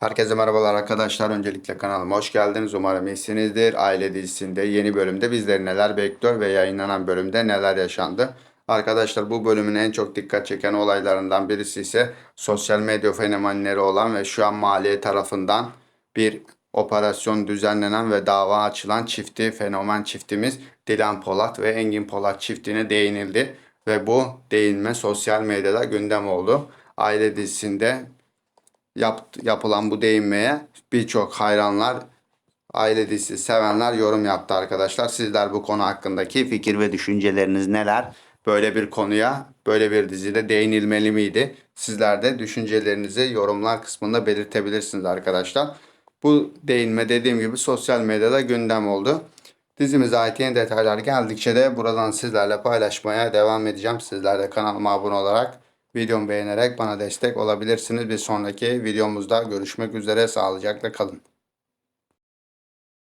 Herkese merhabalar arkadaşlar. Öncelikle kanalıma hoş geldiniz. Umarım iyisinizdir. Aile dizisinde yeni bölümde bizleri neler bekliyor ve yayınlanan bölümde neler yaşandı. Arkadaşlar bu bölümün en çok dikkat çeken olaylarından birisi ise sosyal medya fenomenleri olan ve şu an maliye tarafından bir operasyon düzenlenen ve dava açılan çifti fenomen çiftimiz Dilan Polat ve Engin Polat çiftine değinildi. Ve bu değinme sosyal medyada gündem oldu. Aile dizisinde yap, yapılan bu değinmeye birçok hayranlar, aile dizisi sevenler yorum yaptı arkadaşlar. Sizler bu konu hakkındaki fikir ve düşünceleriniz neler? Böyle bir konuya, böyle bir dizide değinilmeli miydi? Sizler de düşüncelerinizi yorumlar kısmında belirtebilirsiniz arkadaşlar. Bu değinme dediğim gibi sosyal medyada gündem oldu. Dizimize ait yeni detaylar geldikçe de buradan sizlerle paylaşmaya devam edeceğim. Sizler de kanalıma abone olarak videomu beğenerek bana destek olabilirsiniz. Bir sonraki videomuzda görüşmek üzere. Sağlıcakla kalın.